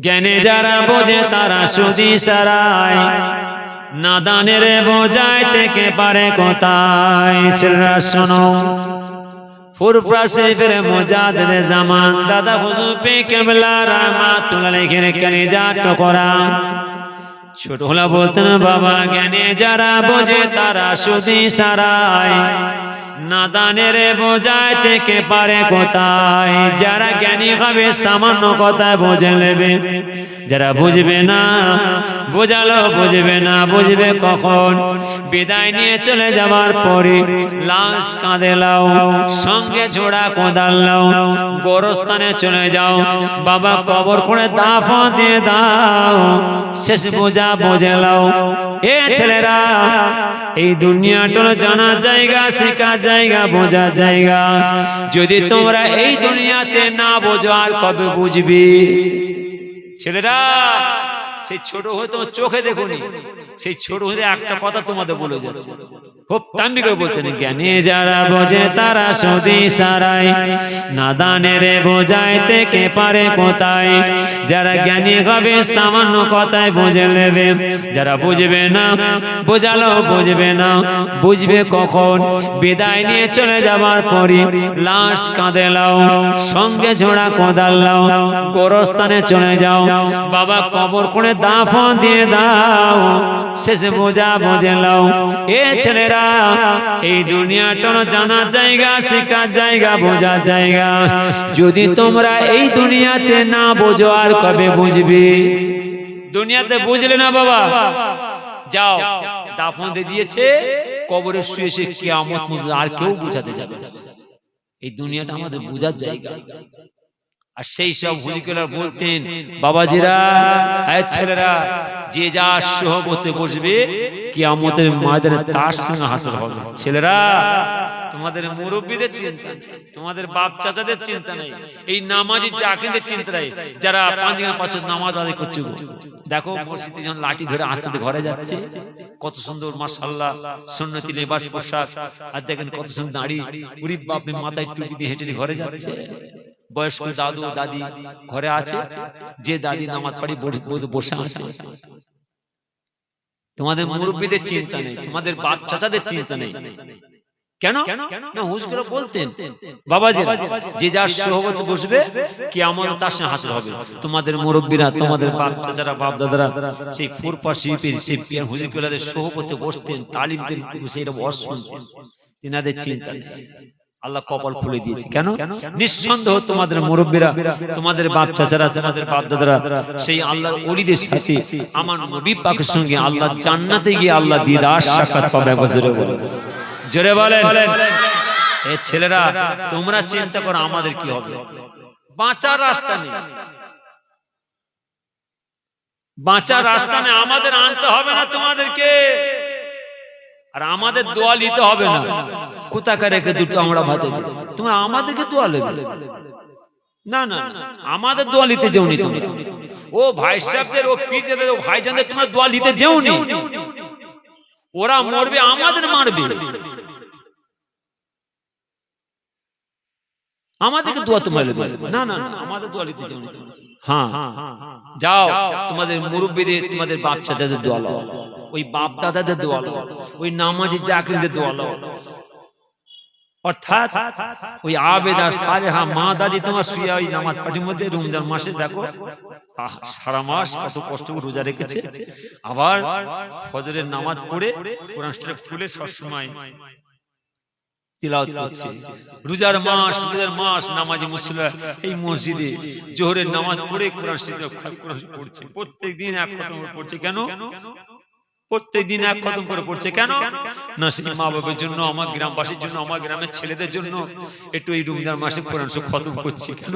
জ্ঞানে যারা বোঝে তারা সুদি সারায়। নাদানের বোঝায় থেকে পারে কোথায়? ছেলেরা, শোনো। ফুরফরা জামান দাদা ছোট হলা বলতেন, বাবা, জ্ঞানে যারা বোঝে তারা সুদি সারায়। নাদানের বোঝায় থেকে পারে কোথায়? যারা জ্ঞানী হবে, সামান্য কথায় বোঝে নেবে। যারা বুঝবে না, বোঝালো বুঝবে না, বুঝবে কখন? বিদায় নিয়ে চলে যাবার পরে লাশ কাঁদে লাও সঙ্গে ঝোড়া কোদাল লাও গোরস্থানে চলে যাও। বাবা কবর করে দাফা দিয়ে দাও, শেষ বোঝা বোঝে লাও এ ছেলেরা এই দুনিয়াটা জানা জায়গা, শেখা জায়গা, বোঝা জায়গা। যদি তোমরা এই দুনিয়াতে না বোঝো, আর কবে বুঝবি? ছেলেরা, সেই ছোট হয়ে তোমার চোখে দেখুনি, সেই ছোট হয়ে একটা কথা তোমাদের বলে যাচ্ছে। খুব তাম্বি করে বলতেন জ্ঞানে যারা বোঝে তারা সদি সারাই নাদানের বোঝায় থেকে পারে কোথায়? যারা জ্ঞানী হবে সামান্য কথায় বুঝে নেবে। যারা বুঝবে না বোঝালো বুঝবে না। বুঝবে কখন? বিদায় নিয়ে চলে যাবার পরে লাশ কাঁদে লাও সঙ্গে ঝোড়া কোদাল লাও গোরস্থানে চলে যাও। বাবা কবর করে দাফন দিয়ে দাও শেষে বোঝা বোঝে লাও এ ছেলেরা এই দুনিয়াটার জানা জায়গা শেখার জায়গা জায়গা। যদি তোমরা এই দুনিয়াতে না বোঝো, আর কবে বুঝবে? দুনিয়াতে বুঝলে না বাবা? যাও, দাফন দিয়ে দিয়েছে, কবরে শুয়ে সে কিয়ামত আর কেউ বোঝাতে যাবে না। এই দুনিয়াটা আমাদের বোঝার জায়গা। আর সেই সব বলতেন, বাবাজিরা ছেলেরা যে যা সহবতে বসবে কি কিয়ামতের ময়দানে তার সঙ্গে হাসর হবে। ছেলেরা, তোমাদের মুরব্বীদের চিন্তা তোমাদের বাপ চাচাদের চিন্তা নেই, এই নামাজি চাকরিদের চিন্তা নেই, যারা পাঁচ গান পাঁচ নামাজ আদায় করছে দেখো, মসজিদে যখন লাঠি ধরে আস্তে ঘরে যাচ্ছে, কত সুন্দর মাশাল্লাহ সুন্নতি লেবাস পোশাক, আর দেখেন কত সুন্দর দাড়ি উরি বাপে মাথায় টুপি দিয়ে হেঁটে ঘরে যাচ্ছে। বয়স্ক দাদু, দাদি ঘরে আছে, যে দাদি নামাজ পড়ি বসে আছে। তোমাদের মুরব্বীদের চিন্তা নেই তোমাদের বাপ চাচাদের চিন্তা নেই। কেন? না হুজুরা বলতেন বাবাজি যে যার সহবতে বসবে কি আমার তার সঙ্গে হাসিল হবে। তোমাদের মুরব্বীরা তোমাদের বাপ চাচারা বাপ দাদারা সেই ফুরপা শিল্পীর সেই পিয়ার হুজুরগুলাদের সহবতে বসতেন তালিম দিন সেই বস শুনতেন তিনাদের চিন্তা নেই। আল্লাহ কপাল খুলে দিয়েছে। কেন? নিঃসন্দেহ তোমাদের মুরব্বীরা তোমাদের বাপ চাচারা তোমাদের বাপ দাদারা সেই আল্লাহর ওলিদের সাথে আমার নবী পাকের সঙ্গে আল্লাহ জান্নাতে গিয়ে আল্লাহ দিদার সাক্ষাৎ পাবে গজরে বলে জোরে বলেন। এ ছেলেরা তোমরা চিন্তা করো আমাদের কি হবে। বাঁচার রাস্তা নেই। বাঁচার রাস্তা নেই। আমাদের আনতে হবে না তোমাদেরকে। আর আমাদের দোয়া নিতে হবে না। কোথাকার রেখে দুটো আমরা ভাতে দিই? তোমরা আমাদেরকে দোয়া নেবে না না না, আমাদের দোয়া নিতে যেওনি তোমরা ও ভাই সাহেবদের ও পীরজাদের ও ভাইজানদের তোমরা দোয়া নিতে যেওনি? ওরা মরবে আমাদের মারবে। আমাদেরকে দোয়া তোমার না না না আমাদের দোয়া নিতে যেওনি তোমরা। হ্যাঁ যাও তোমাদের মুরব্বীদের তোমাদের বাপ চাচাদের দোয়া লাও। ওই বাপ দাদাদের দোয়া লাও। ওই নামাজি চাকরিদের দোয়া লাও। অর্থাৎ ওই আবেদার সালেহা মা দাদি তোমার শুয়ে ওই নামাজ পাঠির মধ্যে রমজান মাসে দেখো সারা মাস কত কষ্ট করে রোজা রেখেছে। আবার ফজরের নামাজ পড়ে কোরআন খুলে সবসময় তিলাওয়াত করছে। রোজার মাস রোজার মাস নামাজি মুসলা এই মসজিদে জোহরের নামাজ পড়ে কোরআন শরীফ পড়ছে প্রত্যেক দিন এক খতম পড়ছে। কেন? প্রত্যেক দিন এক খতম করে পড়ছে। কেন? না সেই মা বাবার জন্য আমার গ্রামবাসীর জন্য আমার গ্রামের ছেলেদের জন্য একটু এই রমজান মাসে কোরআন শরীফ খতম করছি। কেন?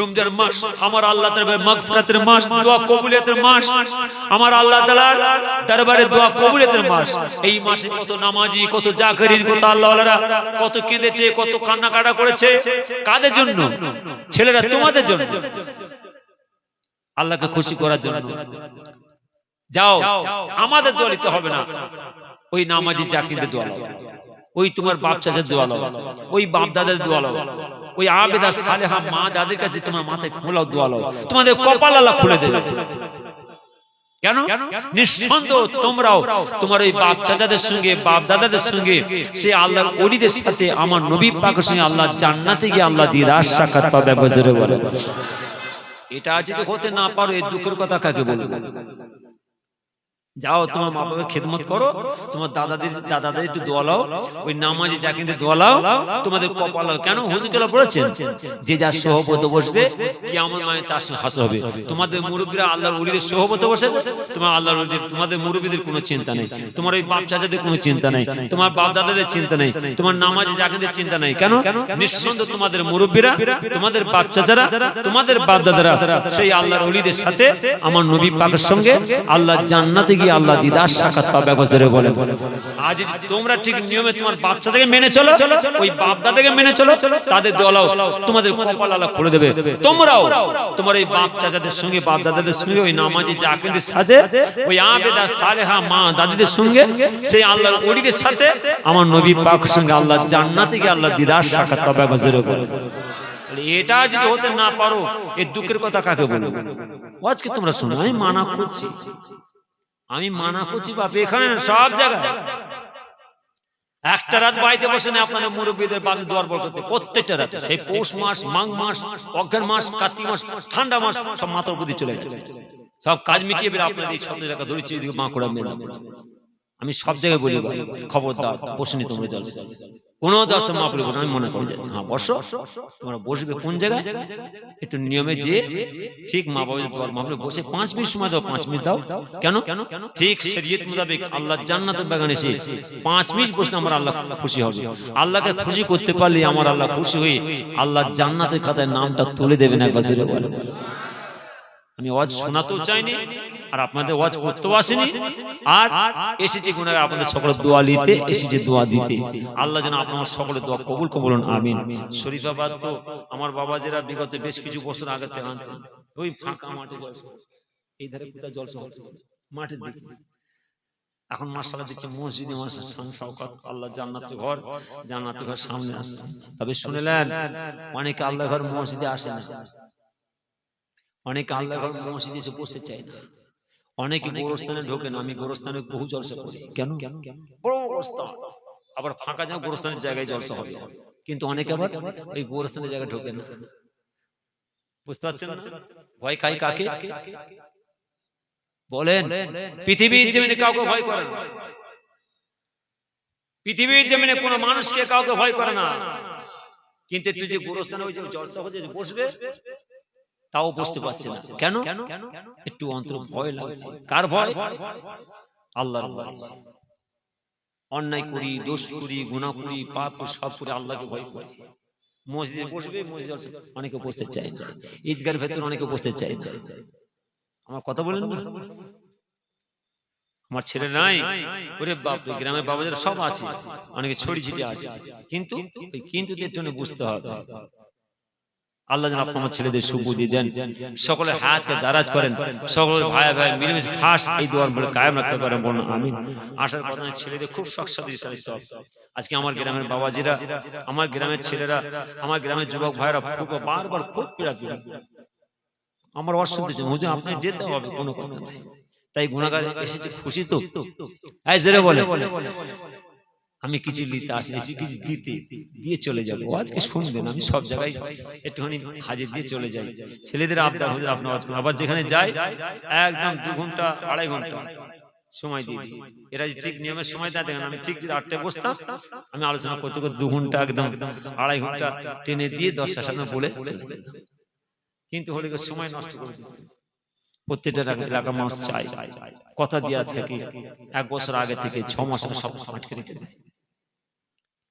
রমজান মাস আমার আল্লাহ তাআলার মাগফিরাতের মাস দোয়া কবুলিয়তের মাস আমার আল্লাহ তাআলার দরবারে দোয়া কবুলিয়তের মাস। এই মাসে কত নামাজি কত জাকারিন কত আল্লাহ আল্লাহওয়ালারা কত কেঁদেছে কত কান্নাকাটা করেছে কাদের জন্য? ছেলেরা তোমাদের জন্য। আল্লাহকে খুশি করার জন্য। যাও আমাদের দোয়া নিতে হবে না। ওই নামাজি চাকরিতে দোয়া লাও। ওই তোমার বাপ চাচার দোয়া লাও। ওই বাপ দাদার দোয়া লাও। ওই আবেদার সালেহা মা যাদের কাছে তোমার মাথায় ফোলাও দোয়ালাও তোমাদের কপাল আল্লাহ খুলে দেবে। কেন? নিঃসন্দেহ তোমরাও তোমার ওই বাপ চাচাদের সঙ্গে বাপ দাদাদের সঙ্গে সে আল্লাহর অলিদের সাথে আমার নবী পাকের সঙ্গে আল্লাহ জান্নাতে গিয়ে আল্লাহ দিদার সাক্ষাৎ পাবে বলে। এটা যদি হতে না পারো এই দুঃখের কথা কাকে বলব? যাও তোমার মা বাবার খেদমত করো তোমার দাদাদের দাদাদের একটু দোয়ালাও ওই নামাজি চাকরিতে দোয়ালাও তোমাদের কপাল কেন হুজুকেলা বলেছেন যে যার সহবত বসবে কি আমার মায়ের তার সঙ্গে হাসা হবে। তোমাদের মুরব্বীরা আল্লাহর উলিদের সহবত বসে তোমার আল্লাহর উলিদের তোমাদের মুরব্বীদের কোনো চিন্তা নেই। তোমার ওই বাপ চাচাদের কোনো চিন্তা নেই। তোমার বাপ দাদাদের চিন্তা নেই। তোমার নামাজি চাকরিদের চিন্তা নেই। কেন? নিঃসন্দেহ তোমাদের মুরব্বীরা তোমাদের বাপ চাচারা তোমাদের বাপ দাদারা সেই আল্লাহর উলিদের সাথে আমার নবী পাকের সঙ্গে আল্লাহ জান্নাতে গিয়ে আল্লাহ দিদার সাক্ষাৎ পাবে গজরে বলে। আজ তোমরা ঠিক নিয়মে তোমার চাচাকে মেনে চলো ওই বাপ দাদাকে মেনে চলো তাদের দলাও তোমাদের কপাল আল্লাহ করে দেবে। তোমরাও তোমার এই বাপ চাচাদের সঙ্গে বাপ দাদাদের সঙ্গে ওই নামাজি জাকিদের সাথে ওই আবেদার সালেহা মা দাদিদের সঙ্গে সেই আল্লাহর সাথে আমার নবী পাক সঙ্গে আল্লাহ জান্নাতে গিয়ে আল্লাহ দিদার সাক্ষাৎ পাবে গজরে বলে। এটা যদি হতে না পারো এই দুঃখের কথা কাকে বলব? আজকে তোমরা শোনো আমি মানা করছি আমি মানা করছি বাপ এখানে সব জায়গায়। একটা রাত বাড়িতে বসে না আপনার মুরব্বীদের বাড়ি দোয়ার বর করতে প্রত্যেকটা রাত সেই পৌষ মাস মাঘ মাস অজ্ঞান মাস কার্তিক মাস ঠান্ডা মাস সব মাথার উপর চলে গেছে। সব কাজ মিটিয়ে বের আপনাদের এই ছত্র টাকা ধরেছি এদিকে মা করে মেলা আমি সব জায়গায় বলি খবরদার বসেনি তোমরা জলসা। কোন দর্শক মাপলে বসে আমি মনে করে যাচ্ছি হ্যাঁ বসো তোমরা বসবে কোন জায়গায়? একটু নিয়মে যে ঠিক মা বাবা তোমার মাপলে বসে পাঁচ মিনিট সময় দাও পাঁচ মিনিট দাও। কেন? ঠিক শরীয়ত মোতাবেক আল্লাহ জান্নাতের বাগানে এসে পাঁচ মিনিট বসলে আমার আল্লাহ খুশি হবে। আল্লাহকে খুশি করতে পারলে আমার আল্লাহ খুশি হয়ে আল্লাহ জান্নাতের খাতায় নামটা তুলে দেবেন একবার আমি ওয়াজ শোনাতেও চাইনি। আর আপনাদের ওয়াজ করতেও আসেনি। আর এসেছি গুণাগার আপনাদের সকলের দোয়া নিতে এসেছে দোয়া দিতে। আল্লাহ যেন আপনার সকলের দোয়া কবুল কবুলন আমিন। শরীফাবাদ তো আমার বাবা যারা বিগত বেশ কিছু বছর আগে থেকে আনতেন ওই ফাঁকা মাঠে জলসা এই ধারে কোথায় জলসা মাঠের দিকে। এখন মাসালা দিচ্ছে মসজিদে শওকত আল্লাহ জান্নাতের ঘর জান্নাতের ঘর সামনে আসছে। তবে শুনেলেন অনেকে আল্লাহ ঘর মসজিদে আসে না। অনেকে আল্লাহ ঘর মসজিদে এসে বসতে চায় না। অনেকে গোরস্থানে ঢোকে না আমি গোরস্থানে বহু জলসা করি। কেন? বড় গোরস্থান আবার ফাঁকা যা গোরস্থানের জায়গায় জলসা হবে কিন্তু অনেকে আবার ওই গোরস্থানের জায়গায় ঢোকে না। বুঝতে পারছেন ভয় খাই কাকে? বলেন পৃথিবীর জমিনে কাউকে ভয় করে না। পৃথিবীর জমিনে কোনো মানুষকে কাউকে ভয় করে না। কিন্তু একটু যে গোরস্থানে ওই যে জলসা হচ্ছে বসবে তাও বুঝতে পারছে না। কেন? একটু অন্তর ভয় লাগছে। কার ভয়? আল্লাহর ভয়। অন্যায় করি দোষ করি গুনাহ করি পাপ করি, সব করে আল্লাহকে ভয় করি। মসজিদে বসবে মসজিদ অনেকে বসতে চায় না। ঈদগার ভেতর অনেকে বসতে চায় না। আমার কথা বলেন না। আমার ছেলে নাই। ওরে বাপ গ্রামের বাবাদের সব আছে। অনেকে ছড়ি ছিটে আছে। কিন্তু কিন্তু জন্য বুঝতে হবে। আল্লাহ যেন আপনার ছেলেদের সুবুদ্ধি দেন। সকলের হাতকে দারাজ করেন। সকলের ভাই ভাই মিলেমিশে খাস। এই দোয়ার বলে কায়েম রাখতে পারেন বলুন আমিন। আসার কথা ছেলেদের খুব শখ সব। আজকে আমার গ্রামের বাবাজিরা আমার গ্রামের ছেলেরা আমার গ্রামের যুবক ভাইরা খুব বারবার খুব পীড়া পীড়া আমার ওয়াজ শুনতে চাই হুজুর আপনি যেতে হবে কোনো কথা নাই। তাই গুণাগার এসেছে খুশি তো? এই জেরে বলে আমি কিছু নিতে আসি এসে কিছু দিতে দিয়ে চলে যাব। আজকে শুনবেন আমি সব জায়গায় একটুখানি হাজির দিয়ে চলে যাই। ছেলেদের আবদার হুজুর আপনার আবার যেখানে যাই একদম দু ঘণ্টা আড়াই ঘণ্টা সময় দিয়ে দিই। এরা যে ঠিক নিয়মের সময় দেয় দেখেন আমি ঠিক যদি আটটায় বসতাম আমি আলোচনা করতে করতে দু ঘণ্টা একদম আড়াই ঘণ্টা টেনে দিয়ে দশটার সামনে বলে কিন্তু হলে সময় নষ্ট করে দিতে প্রত্যেকটা এলাকার মানুষ চাই কথা দেওয়া থেকে এক বছর আগে থেকে ছ মাস সব আটকে রেখে দেয়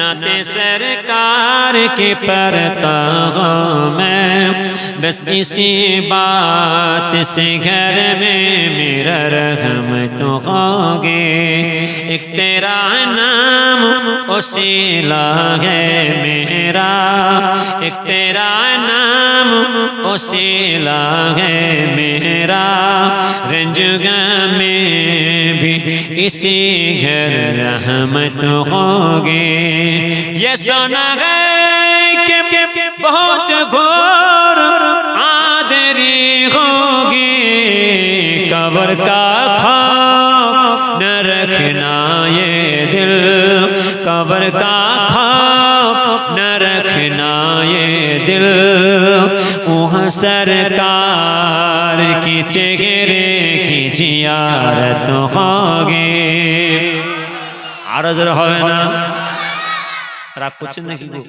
سنت سرکار کے پرتا میں، بس اسی بات سے گھر میں میرا رحم تو ہوگے۔ ایک تیرا نام اسیلا ہے میرا، ایک تیرا نام اسیلا ہے میرا۔ رنج میں کسی گھر رحمت ہو گے یہ سونا ہے کہ بہت گور آدری ہوگی۔ کبر کا خواب نہ رکھنا یہ دل۔ کبر کا خواب نہ رکھنا یہ دل۔ وہ سرکار کی چہرے کی جیارت ہوگی۔ আরও যারা হবে না। রাগ করছেন নাকি গো?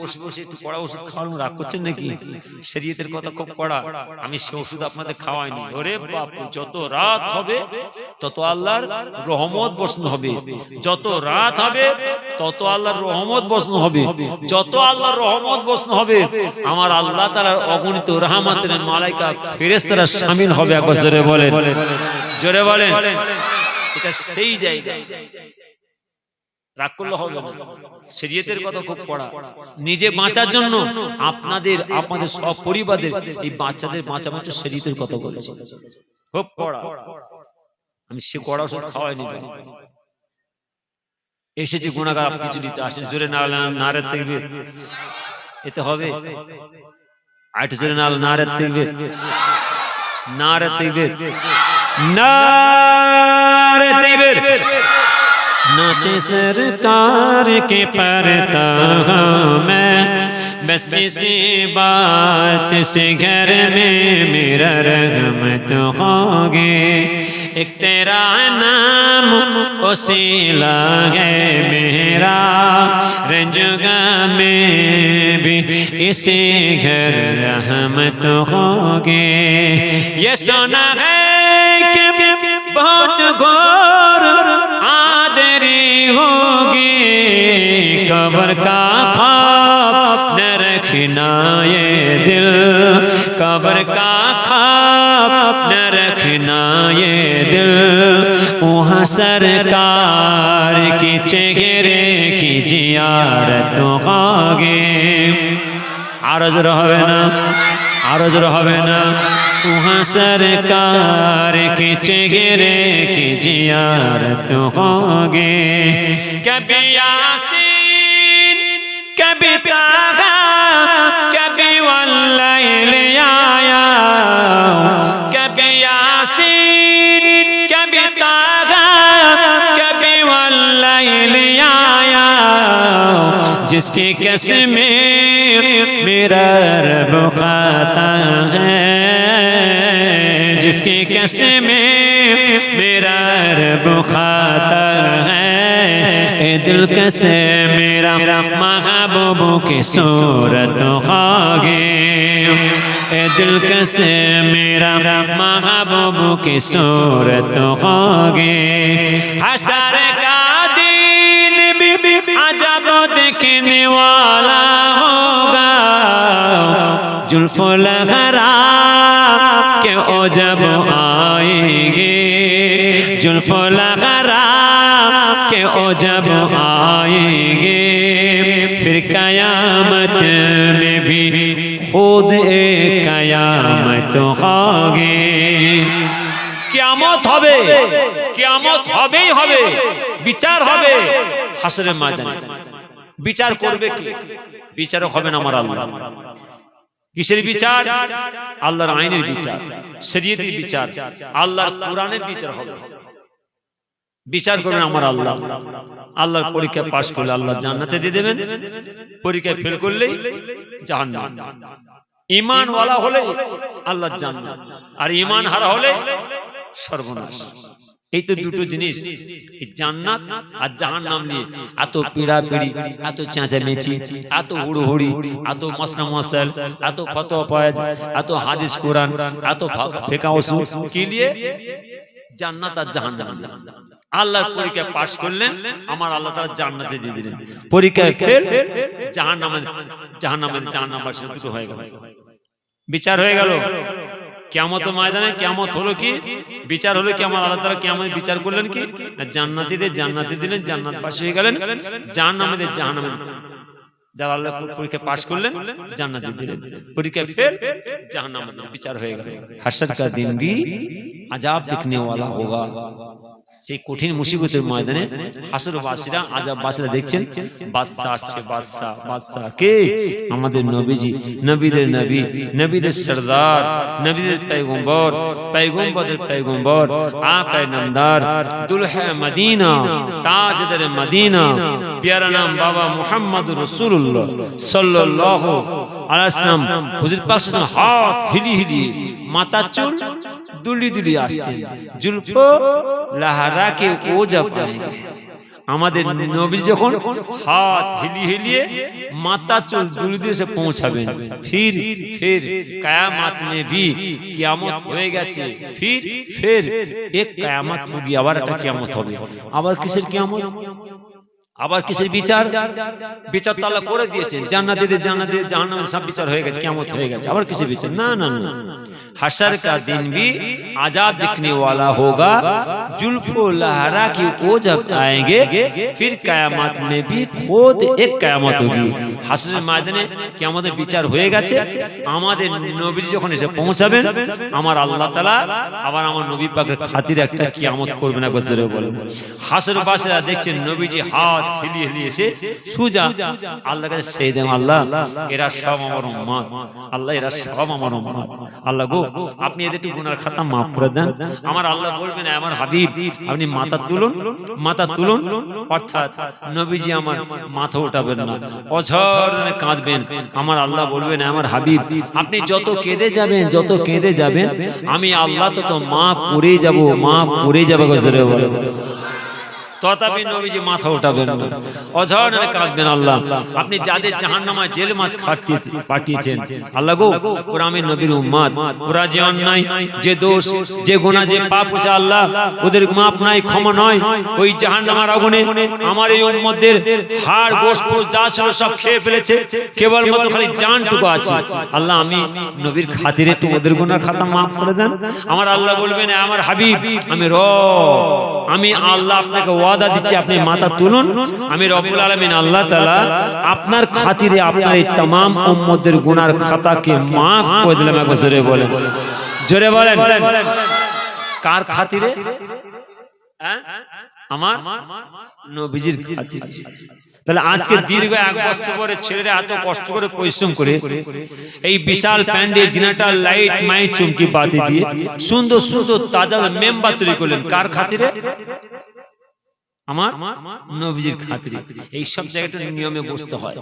বসে বসে একটু কড়া ওষুধ খাওয়ানো রাগ করছেন নাকি? শরীয়তের কথা খুব কড়া। আমি সে ওষুধ আপনাদের খাওয়াইনি। ওরে বাপ যত রাত হবে তত আল্লাহর রহমত বসন হবে। যত রাত হবে তত আল্লাহর রহমত বসন হবে। যত আল্লাহর রহমত বসন হবে আমার আল্লাহ তাআলার অগণিত রহমতের মালাইকা ফেরেশতারা শামিল হবে। একবার জোরে বলেন। জোরে বলেন। এটা সেই জায়গা। রাগ করলে হবে শরীয়তের কথা খুব পড়া নিজে বাঁচার জন্য আপনাদের আপনাদের সব পরিবারের এই বাচ্চাদের বাঁচাবার জন্য শরীয়তের কথা বলেছি। খুব পড়া আমি সে কড়া ওষুধ খাওয়াইনি ভাই। এসেছি গুণাগার কিছু দিতে আসেন। জোরে না নারে দেখবে। এতে হবে। আট জোরে না নারে দেখবে। নারে দেখবে। نار تیبر نعت سرکار کے پرتا ہوں میں بس اسی بات سے گھر میں میرا رحمت ہوگے۔ ایک تیرا نام اسیلا ہے میرا۔ رنجگاہ میں بھی اسی گھر رحمت ہوگے۔ یہ سونا ہے بہت گور آدری ہوگی، قبر کا خواب نہ رکھنا یہ دل، قبر کا خواب نہ رکھنا یہ دل۔ وہاں سرکار کی چہرے کی جیارت ہوگی۔ عرض رہوے نا عرض رہوے نا وہاں سرکار کے چہرے کی جیارت ہوگے کبھی یاسین، کبھی تاغا کبھی واللیل آیا۔ کبھی یاسین، کبھی تاغا کبھی واللیل آیا۔ جس کی قسمیں میرا رب خاتا ہے۔ जिसकी कसमें मेरा रब खाता है ए दिल कसे मेरा महबूबों की सूरत खागे ए दिल कसे मेरा महबूबों की सूरत खागे हसर का दिन भी अजब देखने वाला होगा जुल्फुल हरा ও যাব আয়েগে। জুলফলা খারাপ কে ও যাব আয়েগে। ফির কায়ামত মে ভি খুদ এ কায়ামত হবে। কিয়ামত হবে, কিয়ামত হবেই হবে। বিচার হবে হাসরের ময়দানে। বিচার করবে কি? বিচারক হবেন আমার আল্লাহ। কিসের বিচার? আল্লাহর আইনের বিচার। শরীয়তের বিচার। আল্লাহর কোরআনের বিচার হবে। বিচার করবেন আমার আল্লাহ। আল্লাহর পরীক্ষা পাশ করলে আল্লাহ জান্নাতে দিয়ে দেবেন। পরীক্ষায় ফেল করলেই জাহান্নাম। ইমান ওয়ালা হলে আল্লাহ জান্নাত। আর ইমান হারা হলে সর্বনাশ। এই তো দুটো জিনিস। জান্নাত আর জাহান্নাম নিয়ে। এত পিড়া পিড়ি এত চেঁচামেচি এত হুড়হুড়ি এত মশলা মশাল এত পয়েজ এত হাদিস কোরআন এত ফেকা ওষুধ কি নিয়ে জান্নাত আর জাহান্নাম আল্লাহর পরীক্ষা পাশ করলেন আমার আল্লাহ তারা জান্নাতে দিয়ে দিলেন। পরীক্ষায় ফেল জাহান্নামে জাহান্নামে জাহান্নামবাসী দুটো হয়ে গেল। বিচার হয়ে গেল। কেমত ময়দানে কেমত হলো কি? বিচার হলো কি আমার আল্লাহ তারা কেমন বিচার করলেন কি? না জান্নাতিদের জান্নাতি দিলেন জান্নাত পাশে হয়ে গেলেন। জাহান্নামীদের জাহান্নামে যারা আল্লাহ পরীক্ষা পাশ করলেন জান্নাত দিলেন। পরীক্ষা ফেল জাহান্নামে বিচার হয়ে গেল। হাসার কা? দিন ভি আজাব দেখনে ওয়ালা হোগা। সেই কঠিন মুসিবতের ময়দানে হাসরবাসীরা আজাববাসীরা দেখছেন বাদশাহ আসছে বাদশাহ বাদশাহ কে? আমাদের নবীজি নবীদের নবী নবীদের সরদার নবীদের পেগম্বর পেগম্বরের পেগম্বর আকায় নামদার দুলহে মদিনা তাজদের মদিনা। প্যারা নাম বাবা মোহাম্মদ রসুল্লাহ আলাইহি আলাইসলাম হুজুর পাক হাত হিলি হিলি মাতা চুল দুলি দুলি আসছে। জুলফো লাহারাকে ও যা পাएंगे আমাদের নবী যখন হাত হিলিয়ে হিলিয়ে মাথা চুল দুলি দিয়ে সে পৌঁছাবেন। ফির ফির কায়ামাত মে ভি কিয়ামত হয়ে গেছে। ফির ফির এক কায়ামত হোগি আবার একটা কিয়ামত হবে। আবার কিসের কিয়ামত? আবার কিসের বিচার? বিচার? তাল্লা করে দিয়েছেন। জানা দিদি জানা সব বিচার হয়ে গেছে কেমন হয়ে গেছে। আবার কিসের বিচার? না না না হাসার কা দিন आजाद दिखने वाला होगा जुल्फो लहरा की वो जब आएंगे फिर कयामत में भी खुद एक कयामत होगी হাসরের ময়দানে কি আমাদের বিচার হয়ে গেছে আমাদের নবী যখন এসে পৌঁছাবেন আমার আল্লাহ তাআলা আবার আমার নবী পাকের খাতির একটা কিয়ামত করবে না গজরে বলে হাসর বাসীরা দেখছেন নবীজি হাত হিলিয়ে হিলিয়ে এসে সুজা আল্লাহ কাছে সেই দেন আল্লাহ এরা সব আমার উম্মত আল্লাহ এরা সব আমার উম্মত আল্লাহ গো আপনি এদের একটু গুনার খাতা মাফ করে দেন। আমার আল্লাহ বলবেন আমার হাবিব, আপনি মাথা তুলুন মাথা তুলুন, অর্থাৎ নবীজি আমার মাথা উঠাবেন না। অঝরনে কাঁদবেন। আমার আল্লাহ বলবেন আমার হাবিব, আপনি যত কেঁদে যাবেন, যত কেঁদে যাবেন, আমি আল্লাহ তত মা করেই যাব মা করেই যাব গজরে বলে। তথাপি নবীজি মাথা উঠাবেন। না অঝরনে কাঁদবেন আল্লাহ। আপনি যাদের জাহান্নামায় জেল মাত পাঠিয়েছেন। আল্লাহ গো ওরা আমি নবীর উম্মাদ। ওরা যে অন্যায় যে দোষ যে গোনা যে পাপ হচ্ছে আল্লাহ ওদের মাপ নাই ক্ষমা নয়। ওই জাহান্নামার আগুনে আমার এই উম্মতদের হাড় গোস্ত যা ছিল সব খেয়ে ফেলেছে। কেবলমাত্র খালি জানটুকু আছে। আল্লাহ আমি নবীর খাতিরে একটু ওদের গুনার খাতা মাফ করে দেন। আমার আল্লাহ বলবেন আমার হাবিব আমি র আমি আল্লাহ আপনাকে ওয়াদা দিচ্ছি আপনি মাথা তুলুন। আমি রবুল আলমিন আল্লাহ তালা আপনার খাতিরে আপনার এই তাম উম্মদের গুনার খাতাকে মাফ করে দিলাম একবার জোরে বলেন। জোরে বলেন। কার খাতিরে? আমার হ্যাঁ? নবীজির খাতিরে। তাহলে আজকে দীর্ঘ এক বছর পরে ছেলেরা এত কষ্ট করে পরিশ্রম করে এই বিশাল প্যান্ডেল জিনাটার লাইট মাই চুমকি বাতি দিয়ে সুন্দর সুন্দর তাজা মেম্বার তৈরি করলেন কার খাতিরে? আমার নবীজির খাতিরে। এই সব জায়গাটা নিয়মে বসতে হয়।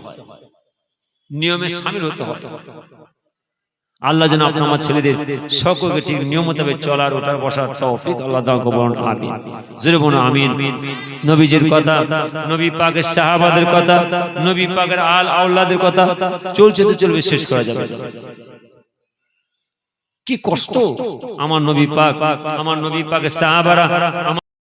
নিয়মে সামিল হতে হয়। আল্লাহ যেন আপনার আমার ছেলেদের সকলকে ঠিক নিয়ম মোতাবেক চলার ওঠার বসার তৌফিক আল্লাহ দাও কবরণ আমিন। জোরে বলো আমিন। নবীজির কথা নবী পাকের সাহাবাদের কথা নবী পাকের আল আউলাদের কথা চলছে তো চলবে শেষ করা যাবে। কি কষ্ট। আমার নবী পাক আমার নবী পাকের সাহাবারা আমার